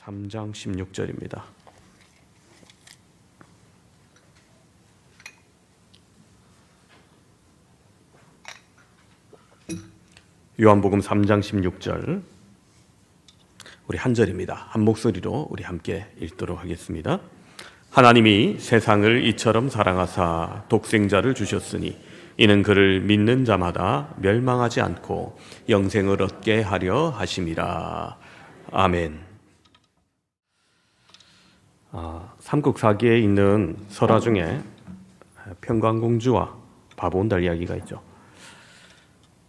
3장 16절입니다. 요한복음 3장 16절 우리 한 절입니다. 한 목소리로 우리 함께 읽도록 하겠습니다. 하나님이 세상을 이처럼 사랑하사 독생자를 주셨으니 이는 그를 믿는 자마다 멸망하지 않고 영생을 얻게 하려 하심이라. 아멘. 아, 삼국사기에 있는 설화 중에 평강공주와 바보온달 이야기가 있죠.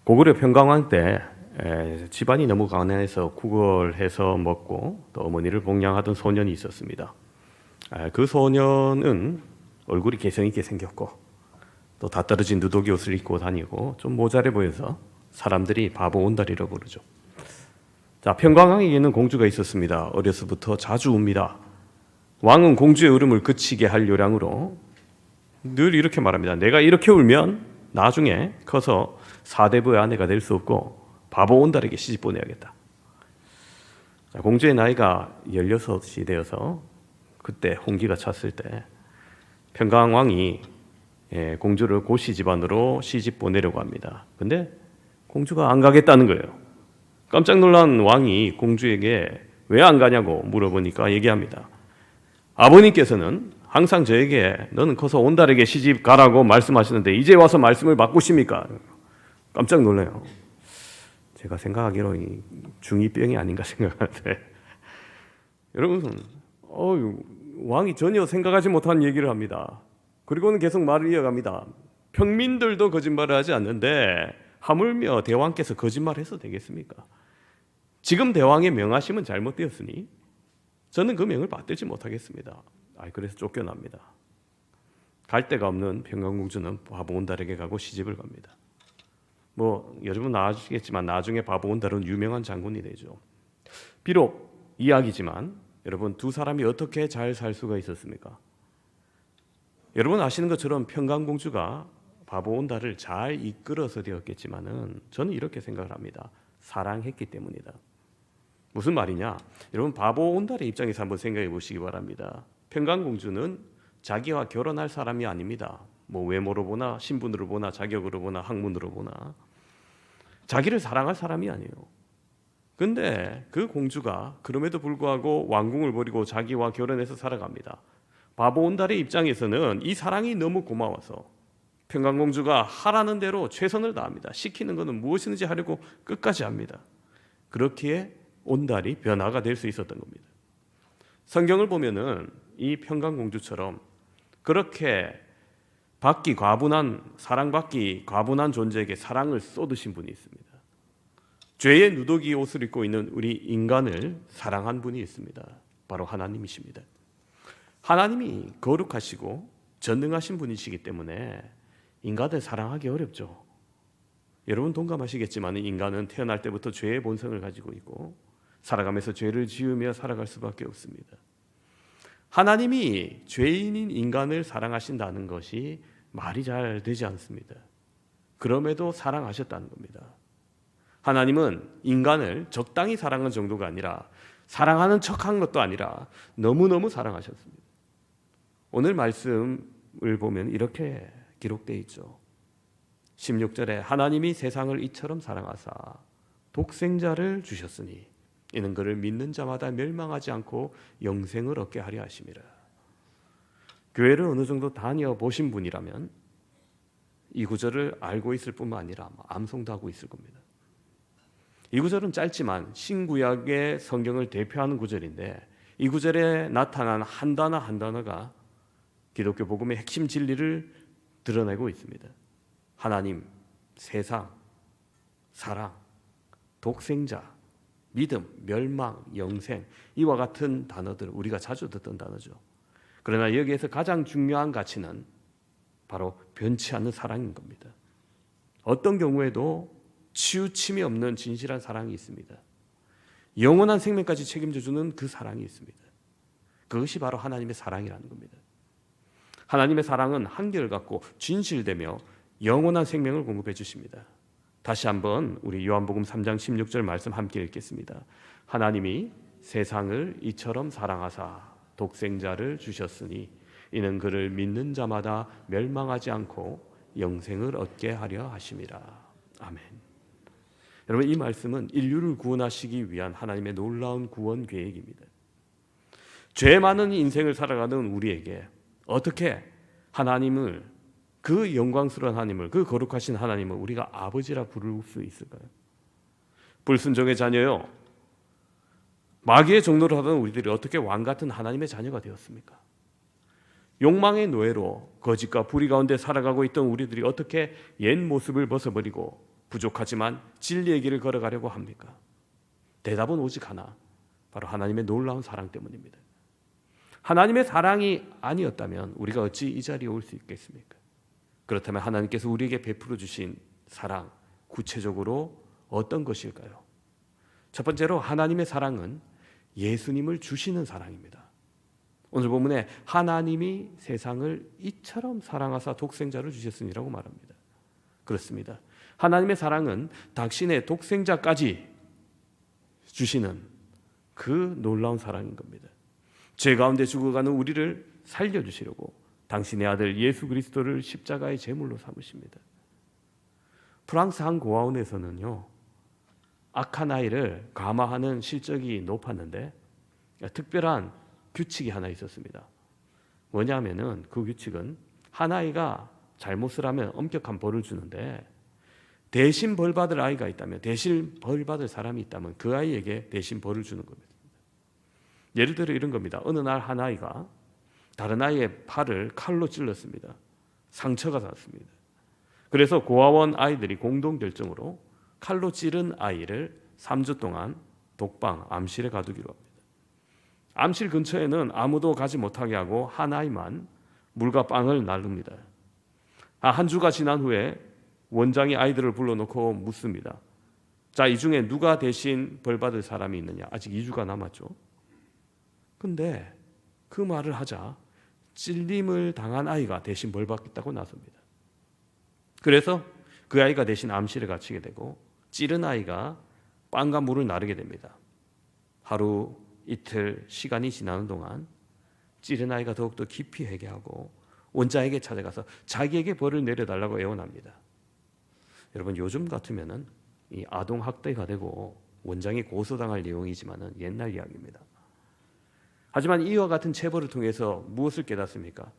고구려 평강왕 때 에, 집안이 너무 가난해서 구걸해서 먹고 또 어머니를 봉양하던 소년이 있었습니다. 에, 그 소년은 얼굴이 개성 있게 생겼고 또 다 떨어진 누더기 옷을 입고 다니고 좀 모자래 보여서 사람들이 바보 온달이라고 부르죠. 자 평강왕에게는 공주가 있었습니다. 어려서부터 자주 웁니다. 왕은 공주의 울음을 그치게 할 요량으로 늘 이렇게 말합니다. 내가 이렇게 울면 나중에 커서 사대부의 아내가 될 수 없고 바보 온달에게 시집 보내야겠다. 자, 공주의 나이가 16이 되어서 그때 홍기가 찼을 때 평강 왕이 예, 공주를 고시 집안으로 시집 보내려고 합니다. 근데 공주가 안 가겠다는 거예요. 깜짝 놀란 왕이 공주에게 왜 안 가냐고 물어보니까 얘기합니다. 아버님께서는 항상 저에게 너는 커서 온달에게 시집 가라고 말씀하시는데 이제 와서 말씀을 바꾸십니까? 깜짝 놀라요. 제가 생각하기로 이 중이병이 아닌가 생각하는데 여러분, 어, 왕이 전혀 생각하지 못한 얘기를 합니다. 그리고는 계속 말을 이어갑니다. 평민들도 거짓말을 하지 않는데 하물며 대왕께서 거짓말해서 되겠습니까? 지금 대왕의 명하심은 잘못되었으니 저는 그 명을 받들지 못하겠습니다. 아, 그래서 쫓겨납니다. 갈 데가 없는 평강공주는 바보 온달에게 가고 시집을 갑니다. 뭐 여러분 아시겠지만 나중에 바보 온달은 유명한 장군이 되죠. 비록 이야기지만 여러분 두 사람이 어떻게 잘 살 수가 있었습니까? 여러분 아시는 것처럼 평강공주가 바보 온달을 잘 이끌어서 되었겠지만은 저는 이렇게 생각을 합니다. 사랑했기 때문이다. 무슨 말이냐? 여러분 바보 온달의 입장에서 한번 생각해 보시기 바랍니다. 평강공주는 자기와 결혼할 사람이 아닙니다. 뭐 외모로 보나 신분으로 보나 자격으로 보나 학문으로 보나 자기를 사랑할 사람이 아니에요. 근데 그 공주가 그럼에도 불구하고 왕궁을 버리고 자기와 결혼해서 살아갑니다. 바보 온달의 입장에서는 이 사랑이 너무 고마워서 평강공주가 하라는 대로 최선을 다합니다. 시키는 것은 무엇이든지 하려고 끝까지 합니다. 그렇기에 온달이 변화가 될 수 있었던 겁니다. 성경을 보면은 이 평강공주처럼 그렇게 받기 과분한 사랑받기 과분한 존재에게 사랑을 쏟으신 분이 있습니다. 죄의 누더기 옷을 입고 있는 우리 인간을 사랑한 분이 있습니다. 바로 하나님이십니다. 하나님이 거룩하시고 전능하신 분이시기 때문에 인간을 사랑하기 어렵죠. 여러분 동감하시겠지만 인간은 태어날 때부터 죄의 본성을 가지고 있고 살아가면서 죄를 지으며 살아갈 수밖에 없습니다. 하나님이 죄인인 인간을 사랑하신다는 것이 말이 잘 되지 않습니다. 그럼에도 사랑하셨다는 겁니다. 하나님은 인간을 적당히 사랑한 정도가 아니라 사랑하는 척한 것도 아니라 너무너무 사랑하셨습니다. 오늘 말씀을 보면 이렇게 기록되어 있죠. 16절에 하나님이 세상을 이처럼 사랑하사 독생자를 주셨으니 이는 그를 믿는 자마다 멸망하지 않고 영생을 얻게 하려 하심이라. 교회를 어느 정도 다녀 보신 분이라면 이 구절을 알고 있을 뿐만 아니라 암송도 하고 있을 겁니다. 이 구절은 짧지만 신구약의 성경을 대표하는 구절인데 이 구절에 나타난 한 단어 한 단어가 기독교 복음의 핵심 진리를 드러내고 있습니다. 하나님, 세상, 사랑, 독생자, 믿음, 멸망, 영생 이와 같은 단어들 우리가 자주 듣던 단어죠. 그러나 여기에서 가장 중요한 가치는 바로 변치 않는 사랑인 겁니다. 어떤 경우에도 치우침이 없는 진실한 사랑이 있습니다. 영원한 생명까지 책임져 주는 그 사랑이 있습니다. 그것이 바로 하나님의 사랑이라는 겁니다. 하나님의 사랑은 한결같고 진실되며 영원한 생명을 공급해 주십니다. 다시 한번 우리 요한복음 3장 16절 말씀 함께 읽겠습니다. 하나님이 세상을 이처럼 사랑하사 독생자를 주셨으니 이는 그를 믿는 자마다 멸망하지 않고 영생을 얻게 하려 하심이라. 아멘. 여러분 이 말씀은 인류를 구원하시기 위한 하나님의 놀라운 구원 계획입니다. 죄 많은 인생을 살아가는 우리에게 어떻게 하나님을 그 영광스러운 하나님을 그 거룩하신 하나님을 우리가 아버지라 부를 수 있을까요? 불순종의 자녀요. 마귀의 종로를 하던 우리들이 어떻게 왕 같은 하나님의 자녀가 되었습니까? 욕망의 노예로 거짓과 불의 가운데 살아가고 있던 우리들이 어떻게 옛 모습을 벗어버리고 부족하지만 진리의 길을 걸어가려고 합니까? 대답은 오직 하나, 바로 하나님의 놀라운 사랑 때문입니다. 하나님의 사랑이 아니었다면 우리가 어찌 이 자리에 올 수 있겠습니까? 그렇다면 하나님께서 우리에게 베풀어 주신 사랑 구체적으로 어떤 것일까요? 첫 번째로 하나님의 사랑은 예수님을 주시는 사랑입니다. 오늘 본문에 하나님이 세상을 이처럼 사랑하사 독생자를 주셨으니라고 말합니다. 그렇습니다. 하나님의 사랑은 당신의 독생자까지 주시는 그 놀라운 사랑인 겁니다. 죄 가운데 죽어가는 우리를 살려주시려고 당신의 아들 예수 그리스도를 십자가의 제물로 삼으십니다. 프랑스 한 고아원에서는요 악한 아이를 감화하는 실적이 높았는데 특별한 규칙이 하나 있었습니다. 뭐냐면은 그 규칙은 한 아이가 잘못을 하면 엄격한 벌을 주는데 대신 벌 받을 아이가 있다면 대신 벌 받을 사람이 있다면 그 아이에게 대신 벌을 주는 겁니다. 예를 들어 이런 겁니다. 어느 날 한 아이가 다른 아이의 팔을 칼로 찔렀습니다. 상처가 났습니다. 그래서 고아원 아이들이 공동 결정으로 칼로 찌른 아이를 3주 동안 독방 암실에 가두기로 합니다. 암실 근처에는 아무도 가지 못하게 하고 한 아이만 물과 빵을 나릅니다. 아, 한 주가 지난 후에 원장이 아이들을 불러놓고 묻습니다. 자, 이 중에 누가 대신 벌 받을 사람이 있느냐? 아직 2주가 남았죠. 근데 그 말을 하자 찔림을 당한 아이가 대신 벌 받겠다고 나섭니다. 그래서 그 아이가 대신 암실에 갇히게 되고 찌른 아이가 빵과 물을 나르게 됩니다. 하루 이틀 시간이 지나는 동안 찌른 아이가 더욱더 깊이 회개하고 원자에게 찾아가서 자기에게 벌을 내려달라고 애원합니다. 여러분 요즘 같으면은 이 아동 학대가 되고 원장이 고소당할 내용이지만은 옛날 이야기입니다. 하지만 이와 같은 체벌을 통해서 무엇을 깨닫습니까?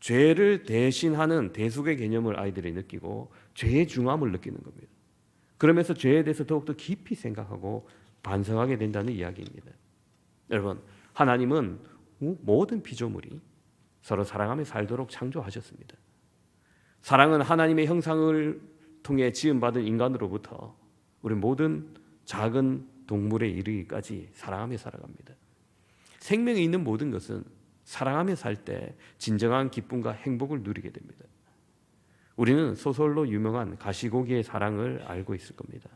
죄를 대신하는 대속의 개념을 아이들이 느끼고 죄의 중함을 느끼는 겁니다. 그러면서 죄에 대해서 더욱더 깊이 생각하고 반성하게 된다는 이야기입니다. 여러분, 하나님은 모든 피조물이 서로 사랑하며 살도록 창조하셨습니다. 사랑은 하나님의 형상을 통해 지음받은 인간으로부터 우리 모든 작은 동물에 이르기까지 사랑하며 살아갑니다. 생명이 있는 모든 것은 사랑하며 살 때 진정한 기쁨과 행복을 누리게 됩니다. 우리는 소설로 유명한 가시고기의 사랑을 알고 있을 겁니다.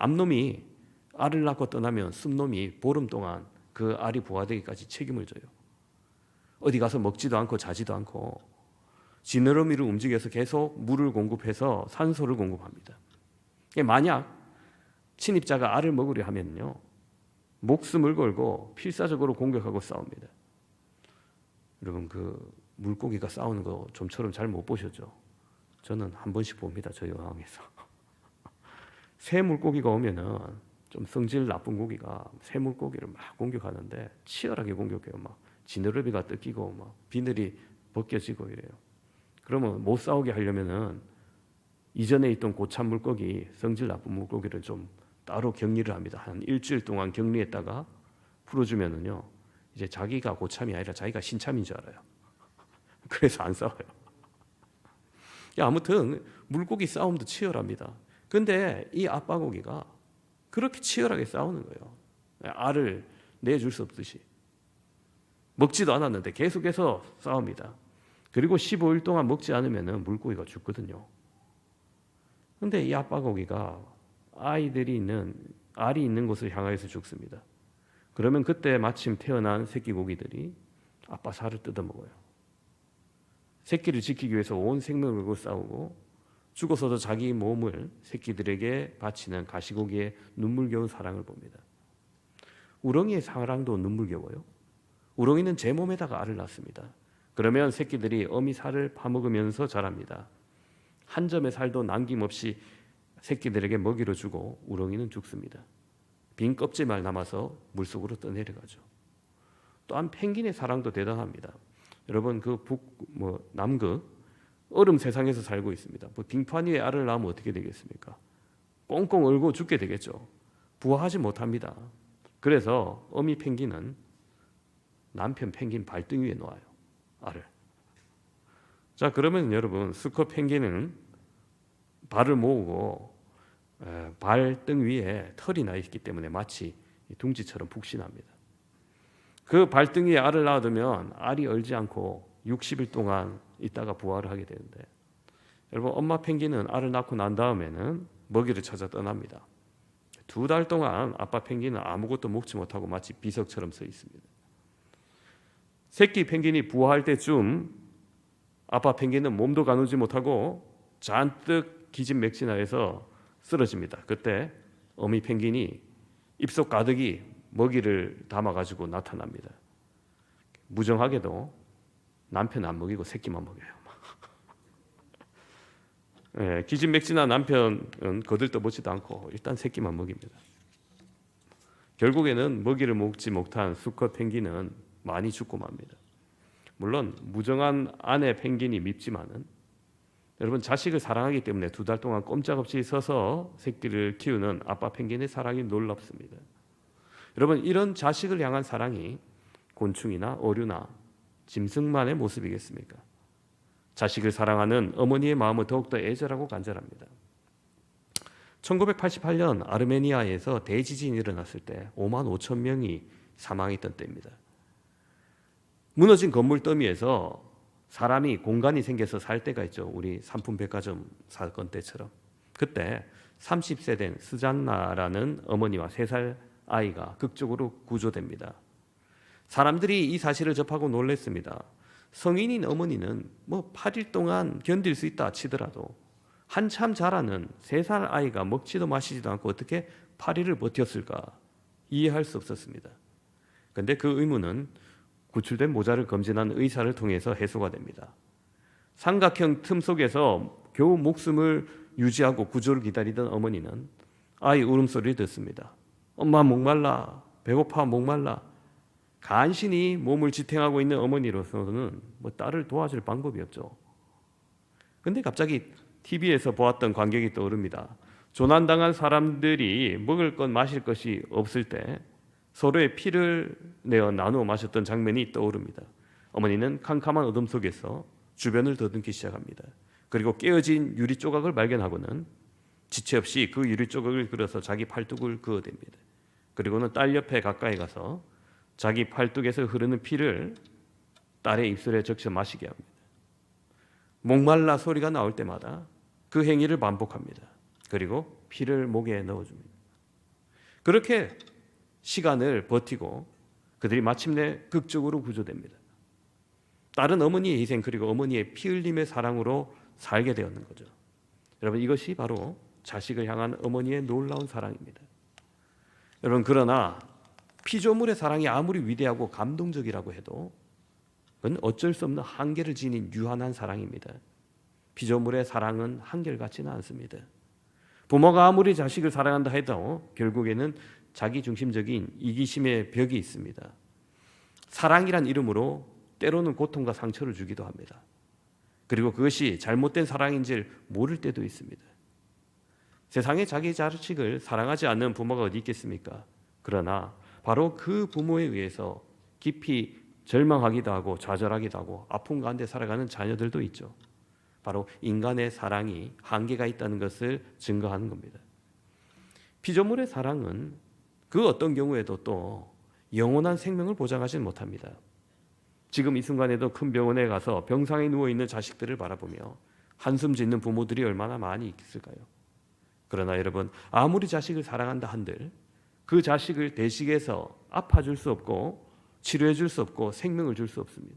암놈이 알을 낳고 떠나면 순놈이 보름 동안 그 알이 부화되기까지 책임을 져요. 어디 가서 먹지도 않고 자지도 않고 지느러미를 움직여서 계속 물을 공급해서 산소를 공급합니다. 만약 침입자가 알을 먹으려 하면요. 목숨을 걸고 필사적으로 공격하고 싸웁니다. 여러분 그 물고기가 싸우는 거 좀처럼 잘 못 보셨죠? 저는 한 번씩 봅니다. 저 영화에서. 새 물고기가 오면은 좀 성질 나쁜 고기가 새 물고기를 막 공격하는데 치열하게 공격해요. 막 지느러미가 뜯기고 막 비늘이 벗겨지고 이래요. 그러면 못 싸우게 하려면은 이전에 있던 고참 물고기 성질 나쁜 물고기를 좀 따로 격리를 합니다. 한 일주일 동안 격리했다가 풀어주면은요 이제 자기가 고참이 아니라 자기가 신참인 줄 알아요. 그래서 안 싸워요. 아무튼 물고기 싸움도 치열합니다. 근데 이 아빠 고기가 그렇게 치열하게 싸우는 거예요. 알을 내줄 수 없듯이. 먹지도 않았는데 계속해서 싸웁니다. 그리고 15일 동안 먹지 않으면 물고기가 죽거든요. 근데 이 아빠 고기가 아이들이 있는 알이 있는 곳을 향하여서 죽습니다. 그러면 그때 마침 태어난 새끼 고기들이 아빠 살을 뜯어 먹어요. 새끼를 지키기 위해서 온 생명을 걸고 싸우고 죽어서도 자기 몸을 새끼들에게 바치는 가시고기의 눈물겨운 사랑을 봅니다. 우렁이의 사랑도 눈물겨워요. 우렁이는 제 몸에다가 알을 낳습니다. 그러면 새끼들이 어미 살을 파먹으면서 자랍니다. 한 점의 살도 남김없이 새끼들에게 먹이를 주고 우렁이는 죽습니다. 빈 껍질만 남아서 물속으로 떠내려가죠. 또한 펭귄의 사랑도 대단합니다. 여러분 그 북 뭐 남극 얼음 세상에서 살고 있습니다. 뭐 빙판 위에 알을 낳으면 어떻게 되겠습니까? 꽁꽁 얼고 죽게 되겠죠. 부화하지 못합니다. 그래서 어미 펭귄은 남편 펭귄 발등 위에 놓아요. 알을. 자 그러면 여러분 수컷 펭귄은 발을 모으고 에, 발등 위에 털이 나 있기 때문에 마치 둥지처럼 푹신합니다. 그 발등 위에 알을 낳아두면 알이 얼지 않고 60일 동안 있다가 부화를 하게 되는데 여러분 엄마 펭귄은 알을 낳고 난 다음에는 먹이를 찾아 떠납니다. 두 달 동안 아빠 펭귄은 아무것도 먹지 못하고 마치 비석처럼 서 있습니다. 새끼 펭귄이 부화할 때쯤 아빠 펭귄은 몸도 가누지 못하고 잔뜩 기진맥진하여서 쓰러집니다. 그때 어미 펭귄이 입속 가득이 먹이를 담아 가지고 나타납니다. 무정하게도 남편 안 먹이고 새끼만 먹여요. 예, 기진맥진한 남편은 거들떠보지도 않고 일단 새끼만 먹입니다. 결국에는 먹이를 먹지 못한 수컷 펭귄은 많이 죽고 맙니다. 물론 무정한 아내 펭귄이 밉지만은 여러분 자식을 사랑하기 때문에 두 달 동안 꼼짝없이 서서 새끼를 키우는 아빠 펭귄의 사랑이 놀랍습니다. 여러분 이런 자식을 향한 사랑이 곤충이나 어류나 짐승만의 모습이겠습니까? 자식을 사랑하는 어머니의 마음은 더욱더 애절하고 간절합니다. 1988년 아르메니아에서 대지진이 일어났을 때 5만 5천 명이 사망했던 때입니다. 무너진 건물 더미에서 사람이 공간이 생겨서 살 때가 있죠. 우리 삼풍백화점 사건 때처럼. 그때 30세 된 스잔나라는 어머니와 3살 아이가 극적으로 구조됩니다. 사람들이 이 사실을 접하고 놀랐습니다. 성인인 어머니는 뭐 8일 동안 견딜 수 있다 치더라도 한참 자라는 3살 아이가 먹지도 마시지도 않고 어떻게 8일을 버텼을까 이해할 수 없었습니다. 근데 그 의문은 구출된 모자를 검진한 의사를 통해서 해소가 됩니다. 삼각형 틈 속에서 겨우 목숨을 유지하고 구조를 기다리던 어머니는 아이 울음소리를 듣습니다. 엄마 목말라, 배고파 목말라. 간신히 몸을 지탱하고 있는 어머니로서는 뭐 딸을 도와줄 방법이 없죠. 근데 갑자기 TV에서 보았던 광경이 떠오릅니다. 조난당한 사람들이 먹을 것 마실 것이 없을 때 서로의 피를 내어 나누어 마셨던 장면이 떠오릅니다. 어머니는 캄캄한 어둠 속에서 주변을 더듬기 시작합니다. 그리고 깨어진 유리 조각을 발견하고는 지체 없이 그 유리 조각을 그려서 자기 팔뚝을 그어댑니다. 그리고는 딸 옆에 가까이 가서 자기 팔뚝에서 흐르는 피를 딸의 입술에 적셔 마시게 합니다. 목말라 소리가 나올 때마다 그 행위를 반복합니다. 그리고 피를 목에 넣어줍니다. 그렇게 시간을 버티고 그들이 마침내 극적으로 구조됩니다. 딸은 어머니의 희생 그리고 어머니의 피 흘림의 사랑으로 살게 되었는 거죠. 여러분 이것이 바로 자식을 향한 어머니의 놀라운 사랑입니다. 여러분 그러나 피조물의 사랑이 아무리 위대하고 감동적이라고 해도 그건 어쩔 수 없는 한계를 지닌 유한한 사랑입니다. 피조물의 사랑은 한결같지는 않습니다. 부모가 아무리 자식을 사랑한다 해도 결국에는 자기 중심적인 이기심의 벽이 있습니다. 사랑이란 이름으로 때로는 고통과 상처를 주기도 합니다. 그리고 그것이 잘못된 사랑인지 모를 때도 있습니다. 세상에 자기 자식을 사랑하지 않는 부모가 어디 있겠습니까? 그러나 바로 그 부모에 의해서 깊이 절망하기도 하고 좌절하기도 하고 아픔 가운데 살아가는 자녀들도 있죠. 바로 인간의 사랑이 한계가 있다는 것을 증거하는 겁니다. 피조물의 사랑은 그 어떤 경우에도 또 영원한 생명을 보장하지는 못합니다. 지금 이 순간에도 큰 병원에 가서 병상에 누워 있는 자식들을 바라보며 한숨 짓는 부모들이 얼마나 많이 있을까요? 그러나 여러분 아무리 자식을 사랑한다 한들 그 자식을 대식해서 아파줄 수 없고 치료해 줄 수 없고 생명을 줄 수 없습니다.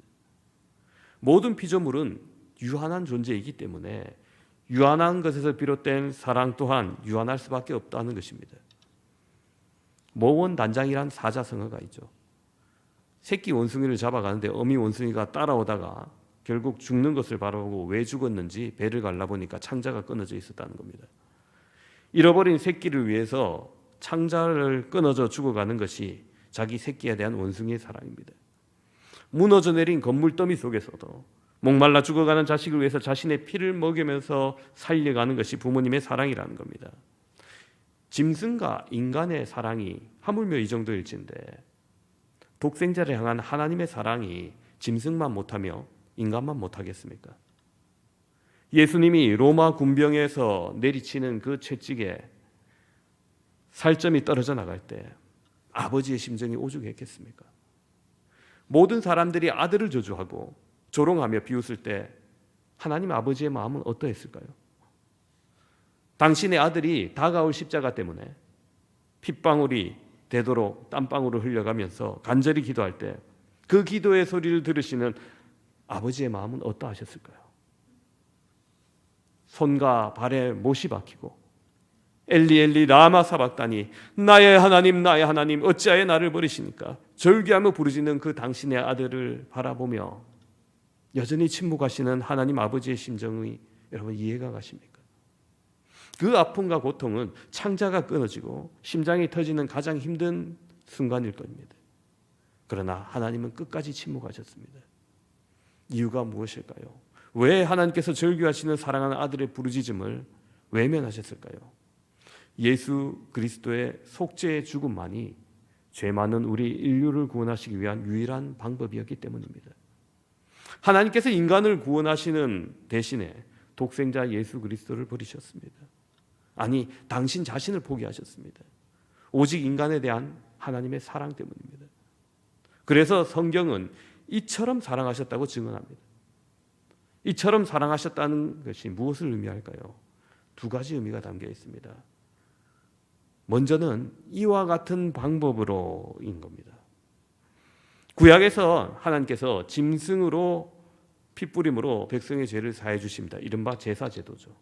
모든 피조물은 유한한 존재이기 때문에 유한한 것에서 비롯된 사랑 또한 유한할 수밖에 없다는 것입니다. 모원 단장이란 사자성어가 있죠. 새끼 원숭이를 잡아가는데 어미 원숭이가 따라오다가 결국 죽는 것을 바라보고 왜 죽었는지 배를 갈라보니까 창자가 끊어져 있었다는 겁니다. 잃어버린 새끼를 위해서 창자를 끊어져 죽어가는 것이 자기 새끼에 대한 원숭이의 사랑입니다. 무너져 내린 건물 더미 속에서도 목말라 죽어가는 자식을 위해서 자신의 피를 먹이면서 살려가는 것이 부모님의 사랑이라는 겁니다. 짐승과 인간의 사랑이 하물며 이 정도일진데 독생자를 향한 하나님의 사랑이 짐승만 못하며 인간만 못하겠습니까? 예수님이 로마 군병에서 내리치는 그 채찍에 살점이 떨어져 나갈 때 아버지의 심정이 오죽했겠습니까? 모든 사람들이 아들을 저주하고 조롱하며 비웃을 때 하나님 아버지의 마음은 어떠했을까요? 당신의 아들이 다가올 십자가 때문에 핏방울이 되도록 땀방울을 흘려가면서 간절히 기도할 때 그 기도의 소리를 들으시는 아버지의 마음은 어떠하셨을까요? 손과 발에 못이 박히고 엘리 엘리 라마 사박다니 나의 하나님 나의 하나님 어찌하여 나를 버리시니까 절규하며 부르짖는 그 당신의 아들을 바라보며 여전히 침묵하시는 하나님 아버지의 심정이 여러분 이해가 가십니까? 그 아픔과 고통은 창자가 끊어지고 심장이 터지는 가장 힘든 순간일 겁니다. 그러나 하나님은 끝까지 침묵하셨습니다. 이유가 무엇일까요? 왜 하나님께서 절규하시는 사랑하는 아들의 부르짖음을 외면하셨을까요? 예수 그리스도의 속죄의 죽음만이 죄 많은 우리 인류를 구원하시기 위한 유일한 방법이었기 때문입니다. 하나님께서 인간을 구원하시는 대신에 독생자 예수 그리스도를 버리셨습니다. 아니, 당신 자신을 포기하셨습니다. 오직 인간에 대한 하나님의 사랑 때문입니다. 그래서 성경은 이처럼 사랑하셨다고 증언합니다. 이처럼 사랑하셨다는 것이 무엇을 의미할까요? 두 가지 의미가 담겨 있습니다. 먼저는 이와 같은 방법으로인 겁니다. 구약에서 하나님께서 짐승으로 핏부림으로 백성의 죄를 사해 주십니다. 이른바 제사 제도죠.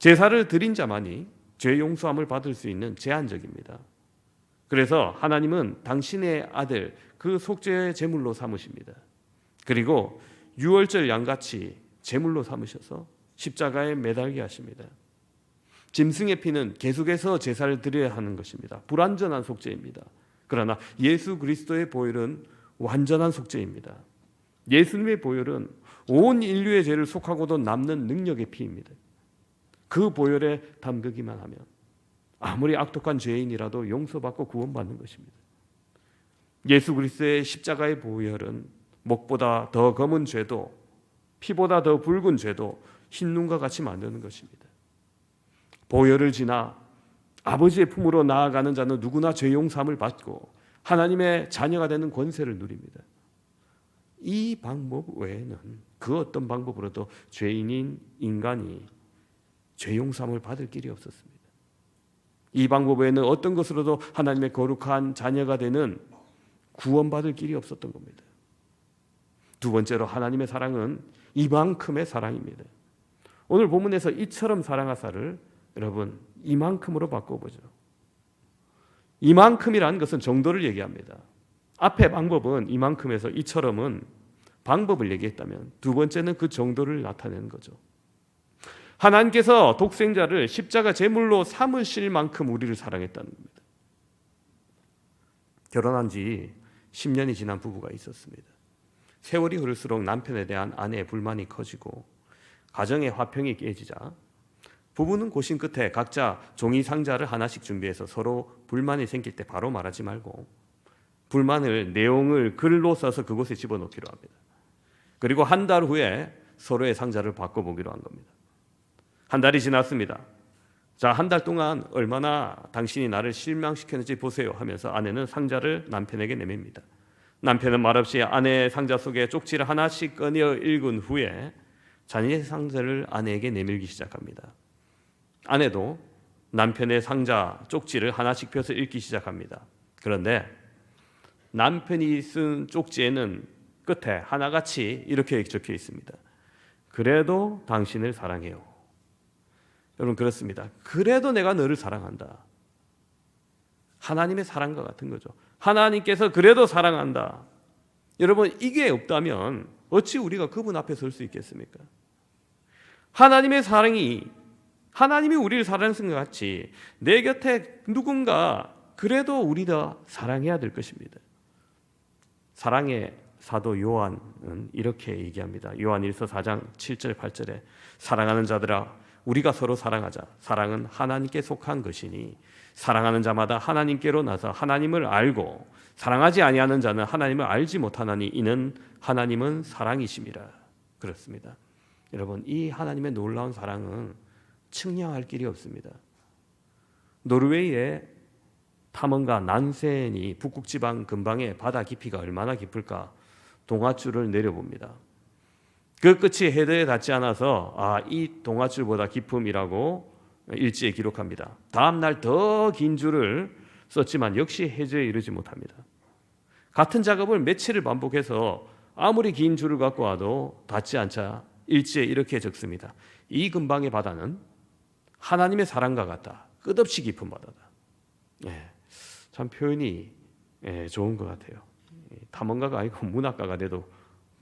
제사를 드린 자만이 죄 용서함을 받을 수 있는 제한적입니다. 그래서 하나님은 당신의 아들 그 속죄의 제물로 삼으십니다. 그리고 유월절 양같이 제물로 삼으셔서 십자가에 매달게 하십니다. 짐승의 피는 계속해서 제사를 드려야 하는 것입니다. 불완전한 속죄입니다. 그러나 예수 그리스도의 보혈은 완전한 속죄입니다. 예수님의 보혈은 온 인류의 죄를 속하고도 남는 능력의 피입니다. 그 보혈에 담그기만 하면 아무리 악독한 죄인이라도 용서받고 구원받는 것입니다. 예수 그리스도의 십자가의 보혈은 목보다 더 검은 죄도 피보다 더 붉은 죄도 흰 눈과 같이 만드는 것입니다. 보혈을 지나 아버지의 품으로 나아가는 자는 누구나 죄 용서함을 받고 하나님의 자녀가 되는 권세를 누립니다. 이 방법 외에는 그 어떤 방법으로도 죄인인 인간이 죄 용서함을 받을 길이 없었습니다. 이 방법 외에는 어떤 것으로도 하나님의 거룩한 자녀가 되는 구원받을 길이 없었던 겁니다. 두 번째로 하나님의 사랑은 이만큼의 사랑입니다. 오늘 본문에서 이처럼 사랑하사를 여러분 이만큼으로 바꿔보죠. 이만큼이라는 것은 정도를 얘기합니다. 앞에 방법은 이만큼에서 이처럼은 방법을 얘기했다면 두 번째는 그 정도를 나타내는 거죠. 하나님께서 독생자를 십자가 제물로 삼으실 만큼 우리를 사랑했다는 겁니다. 결혼한 지 10년이 지난 부부가 있었습니다. 세월이 흐를수록 남편에 대한 아내의 불만이 커지고 가정의 화평이 깨지자 부부는 고심 끝에 각자 종이 상자를 하나씩 준비해서 서로 불만이 생길 때 바로 말하지 말고 불만을 내용을 글로 써서 그곳에 집어넣기로 합니다. 그리고 한 달 후에 서로의 상자를 바꿔보기로 한 겁니다. 한 달이 지났습니다. 자, 한 달 동안 얼마나 당신이 나를 실망시켰는지 보세요 하면서 아내는 상자를 남편에게 내밉니다. 남편은 말없이 아내의 상자 속에 쪽지를 하나씩 꺼내어 읽은 후에 자녀의 상자를 아내에게 내밀기 시작합니다. 아내도 남편의 상자 쪽지를 하나씩 펴서 읽기 시작합니다. 그런데 남편이 쓴 쪽지에는 끝에 하나같이 이렇게 적혀 있습니다. 그래도 당신을 사랑해요. 여러분 그렇습니다. 그래도 내가 너를 사랑한다. 하나님의 사랑과 같은 거죠. 하나님께서 그래도 사랑한다. 여러분 이게 없다면 어찌 우리가 그분 앞에 설 수 있겠습니까? 하나님의 사랑이 하나님이 우리를 사랑하신 것 같이 내 곁에 누군가 그래도 우리가 사랑해야 될 것입니다. 사랑의 사도 요한은 이렇게 얘기합니다. 요한 1서 4장 7절 8절에 사랑하는 자들아 우리가 서로 사랑하자. 사랑은 하나님께 속한 것이니 사랑하는 자마다 하나님께로 나서 하나님을 알고 사랑하지 아니하는 자는 하나님을 알지 못하나니 이는 하나님은 사랑이심이라. 그렇습니다. 여러분 이 하나님의 놀라운 사랑은 측량할 길이 없습니다. 노르웨이의 탐험가 난센이 북극 지방 근방의 바다 깊이가 얼마나 깊을까 동아줄을 내려봅니다. 그 끝이 헤드에 닿지 않아서 아, 이 동아줄보다 깊음이라고 일지에 기록합니다. 다음 날 더 긴 줄을 썼지만 역시 해저에 이르지 못합니다. 같은 작업을 며칠을 반복해서 아무리 긴 줄을 갖고 와도 닿지 않자 일지에 이렇게 적습니다. 이 근방의 바다는 하나님의 사랑과 같다. 끝없이 깊은 바다다. 예, 참 표현이 예, 좋은 것 같아요. 탐험가가 아니고 문학가가 돼도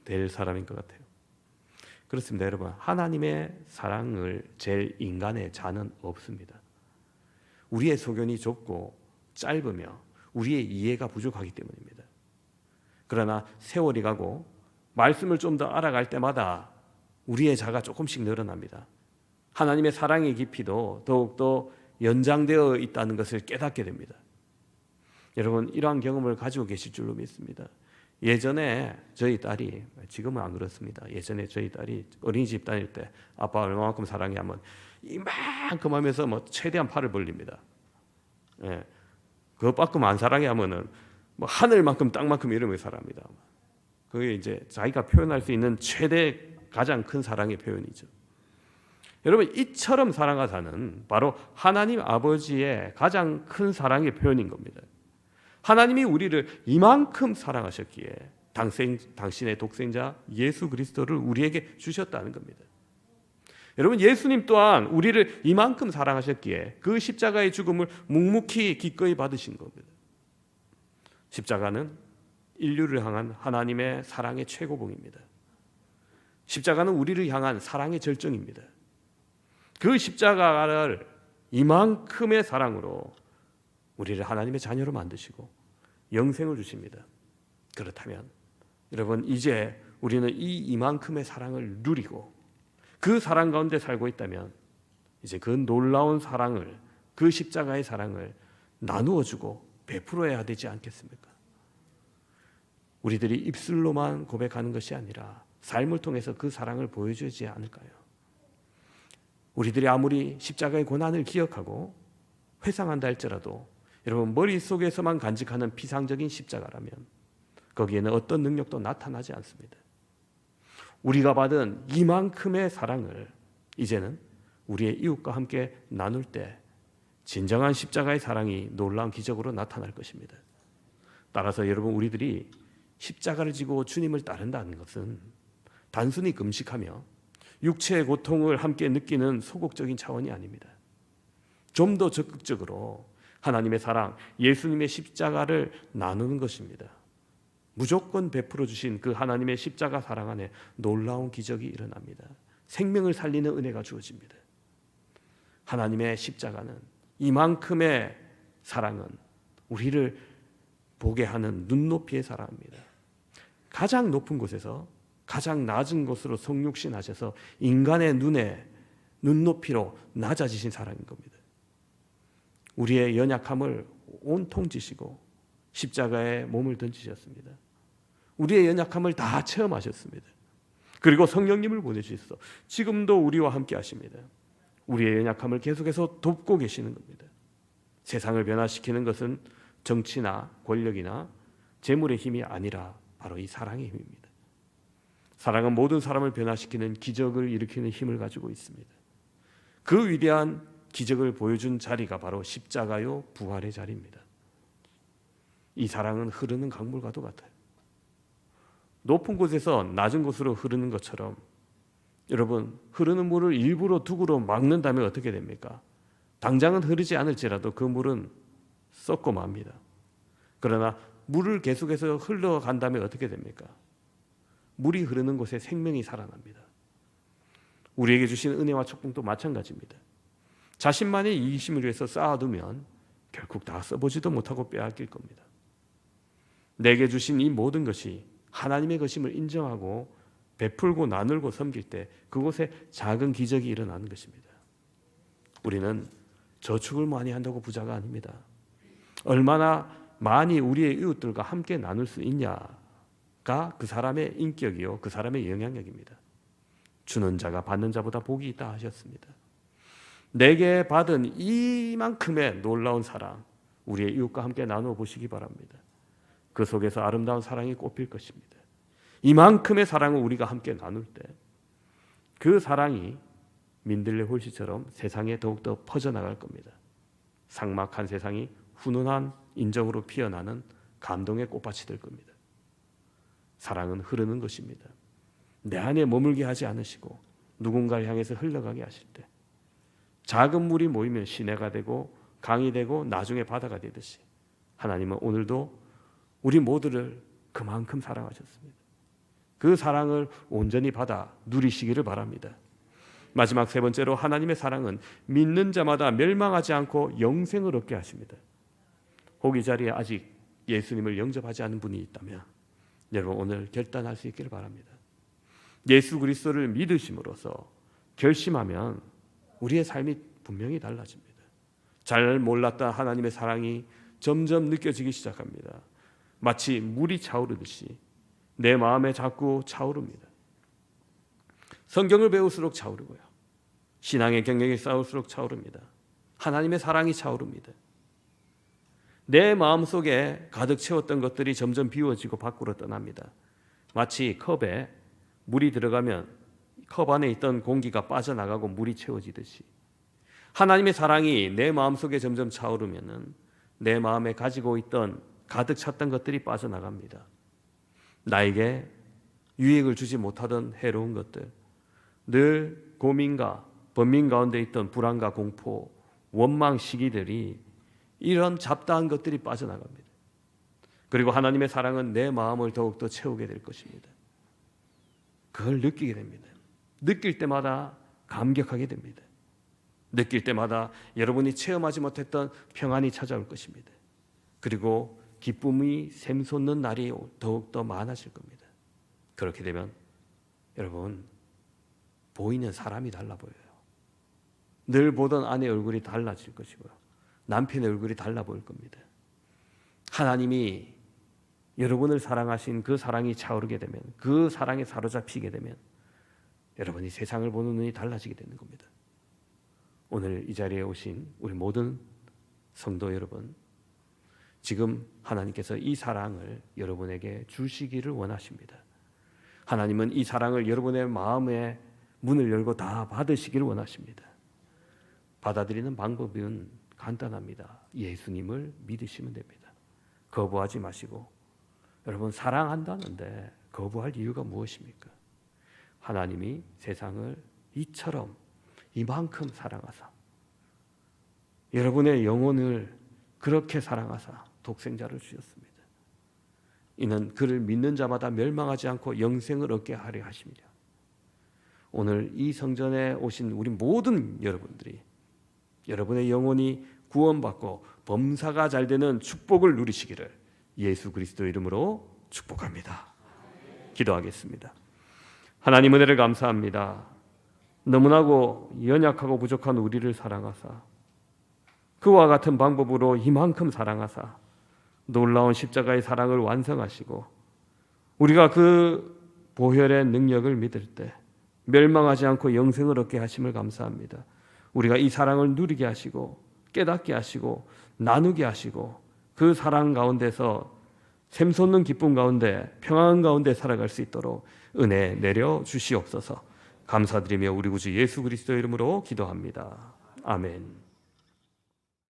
될 사람인 것 같아요. 그렇습니다, 여러분. 하나님의 사랑을 제 인간의 자는 없습니다. 우리의 소견이 좁고 짧으며 우리의 이해가 부족하기 때문입니다. 그러나 세월이 가고 말씀을 좀 더 알아갈 때마다 우리의 자가 조금씩 늘어납니다. 하나님의 사랑의 깊이도 더욱더 연장되어 있다는 것을 깨닫게 됩니다. 여러분 이러한 경험을 가지고 계실 줄로 믿습니다. 예전에 저희 딸이 지금은 안 그렇습니다. 예전에 저희 딸이 어린이집 다닐 때 아빠 얼마만큼 사랑해 하면 이만큼 하면서 뭐 최대한 팔을 벌립니다. 예. 그것만큼 안 사랑해 하면은 뭐 하늘만큼 땅만큼 이름을 사랑합니다. 그게 이제 자기가 표현할 수 있는 최대 가장 큰 사랑의 표현이죠. 여러분 이처럼 사랑하사는 바로 하나님 아버지의 가장 큰 사랑의 표현인 겁니다. 하나님이 우리를 이만큼 사랑하셨기에 당생, 당신의 독생자 예수 그리스도를 우리에게 주셨다는 겁니다. 여러분 예수님 또한 우리를 이만큼 사랑하셨기에 그 십자가의 죽음을 묵묵히 기꺼이 받으신 겁니다. 십자가는 인류를 향한 하나님의 사랑의 최고봉입니다. 십자가는 우리를 향한 사랑의 절정입니다. 그 십자가를 이만큼의 사랑으로 우리를 하나님의 자녀로 만드시고 영생을 주십니다. 그렇다면 여러분 이제 우리는 이 이만큼의 사랑을 누리고 그 사랑 가운데 살고 있다면 이제 그 놀라운 사랑을 그 십자가의 사랑을 나누어 주고 베풀어야 되지 않겠습니까? 우리들이 입술로만 고백하는 것이 아니라 삶을 통해서 그 사랑을 보여주지 않을까요? 우리들이 아무리 십자가의 고난을 기억하고 회상한다 할지라도 여러분 머릿속에서만 간직하는 피상적인 십자가라면 거기에는 어떤 능력도 나타나지 않습니다. 우리가 받은 이만큼의 사랑을 이제는 우리의 이웃과 함께 나눌 때 진정한 십자가의 사랑이 놀라운 기적으로 나타날 것입니다. 따라서 여러분 우리들이 십자가를 지고 주님을 따른다는 것은 단순히 금식하며 육체의 고통을 함께 느끼는 소극적인 차원이 아닙니다. 좀 더 적극적으로 하나님의 사랑, 예수님의 십자가를 나누는 것입니다. 무조건 베풀어 주신 그 하나님의 십자가 사랑 안에 놀라운 기적이 일어납니다. 생명을 살리는 은혜가 주어집니다. 하나님의 십자가는 이만큼의 사랑은 우리를 보게 하는 눈높이의 사랑입니다. 가장 높은 곳에서 가장 낮은 곳으로 성육신 하셔서 인간의 눈에 눈높이로 낮아지신 사랑인 겁니다. 우리의 연약함을 온통 지시고 십자가에 몸을 던지셨습니다. 우리의 연약함을 다 체험하셨습니다. 그리고 성령님을 보내주셔서 지금도 우리와 함께 하십니다. 우리의 연약함을 계속해서 돕고 계시는 겁니다. 세상을 변화시키는 것은 정치나 권력이나 재물의 힘이 아니라 바로 이 사랑의 힘입니다. 사랑은 모든 사람을 변화시키는 기적을 일으키는 힘을 가지고 있습니다. 그 위대한 기적을 보여준 자리가 바로 십자가요 부활의 자리입니다. 이 사랑은 흐르는 강물과도 같아요. 높은 곳에서 낮은 곳으로 흐르는 것처럼 여러분 흐르는 물을 일부러 둑으로 막는다면 어떻게 됩니까? 당장은 흐르지 않을지라도 그 물은 썩고 맙니다. 그러나 물을 계속해서 흘러간다면 어떻게 됩니까? 물이 흐르는 곳에 생명이 살아납니다. 우리에게 주신 은혜와 축복도 마찬가지입니다. 자신만의 이기심을 위해서 쌓아두면 결국 다 써보지도 못하고 빼앗길 겁니다. 내게 주신 이 모든 것이 하나님의 것임을 인정하고 베풀고 나누고 섬길 때 그곳에 작은 기적이 일어나는 것입니다. 우리는 저축을 많이 한다고 부자가 아닙니다. 얼마나 많이 우리의 이웃들과 함께 나눌 수 있냐가 그 사람의 인격이요, 그 사람의 영향력입니다. 주는 자가 받는 자보다 복이 있다 하셨습니다. 내게 받은 이만큼의 놀라운 사랑, 우리의 이웃과 함께 나누어 보시기 바랍니다. 그 속에서 아름다운 사랑이 꽃필 것입니다. 이만큼의 사랑을 우리가 함께 나눌 때 그 사랑이 민들레 홀씨처럼 세상에 더욱더 퍼져나갈 겁니다. 상막한 세상이 훈훈한 인정으로 피어나는 감동의 꽃밭이 될 겁니다. 사랑은 흐르는 것입니다. 내 안에 머물게 하지 않으시고 누군가를 향해서 흘러가게 하실 때 작은 물이 모이면 시내가 되고 강이 되고 나중에 바다가 되듯이 하나님은 오늘도 우리 모두를 그만큼 사랑하셨습니다. 그 사랑을 온전히 받아 누리시기를 바랍니다. 마지막 세 번째로 하나님의 사랑은 믿는 자마다 멸망하지 않고 영생을 얻게 하십니다. 혹이 자리에 아직 예수님을 영접하지 않은 분이 있다면 여러분 오늘 결단할 수 있기를 바랍니다. 예수 그리스도를 믿으심으로써 결심하면 우리의 삶이 분명히 달라집니다. 잘 몰랐던 하나님의 사랑이 점점 느껴지기 시작합니다. 마치 물이 차오르듯이 내 마음에 자꾸 차오릅니다. 성경을 배울수록 차오르고요. 신앙의 경력이 쌓을수록 차오릅니다. 하나님의 사랑이 차오릅니다. 내 마음 속에 가득 채웠던 것들이 점점 비워지고 밖으로 떠납니다. 마치 컵에 물이 들어가면 컵 안에 있던 공기가 빠져나가고 물이 채워지듯이 하나님의 사랑이 내 마음 속에 점점 차오르면은 내 마음에 가지고 있던 가득 찼던 것들이 빠져나갑니다. 나에게 유익을 주지 못하던 해로운 것들, 늘 고민과 번민 가운데 있던 불안과 공포, 원망 시기들이 이런 잡다한 것들이 빠져나갑니다. 그리고 하나님의 사랑은 내 마음을 더욱더 채우게 될 것입니다. 그걸 느끼게 됩니다. 느낄 때마다 감격하게 됩니다. 느낄 때마다 여러분이 체험하지 못했던 평안이 찾아올 것입니다. 그리고 기쁨이 샘솟는 날이 더욱더 많아질 겁니다. 그렇게 되면 여러분 보이는 사람이 달라 보여요. 늘 보던 아내 얼굴이 달라질 것이고요. 남편의 얼굴이 달라 보일 겁니다. 하나님이 여러분을 사랑하신 그 사랑이 차오르게 되면 그 사랑에 사로잡히게 되면 여러분이 세상을 보는 눈이 달라지게 되는 겁니다. 오늘 이 자리에 오신 우리 모든 성도 여러분 지금 하나님께서 이 사랑을 여러분에게 주시기를 원하십니다. 하나님은 이 사랑을 여러분의 마음에 문을 열고 다 받으시기를 원하십니다. 받아들이는 방법은 간단합니다. 예수님을 믿으시면 됩니다. 거부하지 마시고 여러분 사랑한다는데 거부할 이유가 무엇입니까? 하나님이 세상을 이처럼 이만큼 사랑하사 여러분의 영혼을 그렇게 사랑하사 독생자를 주셨습니다. 이는 그를 믿는 자마다 멸망하지 않고 영생을 얻게 하려 하십니다. 오늘 이 성전에 오신 우리 모든 여러분들이 여러분의 영혼이 구원받고 범사가 잘 되는 축복을 누리시기를 예수 그리스도 이름으로 축복합니다. 기도하겠습니다. 하나님 은혜를 감사합니다. 너무나고 연약하고 부족한 우리를 사랑하사 그와 같은 방법으로 이만큼 사랑하사 놀라운 십자가의 사랑을 완성하시고 우리가 그 보혈의 능력을 믿을 때 멸망하지 않고 영생을 얻게 하심을 감사합니다. 우리가 이 사랑을 누리게 하시고 깨닫게 하시고 나누게 하시고 그 사랑 가운데서 샘솟는 기쁨 가운데 평안 가운데 살아갈 수 있도록 은혜 내려 주시옵소서. 감사드리며 우리 구주 예수 그리스도 이름으로 기도합니다. 아멘.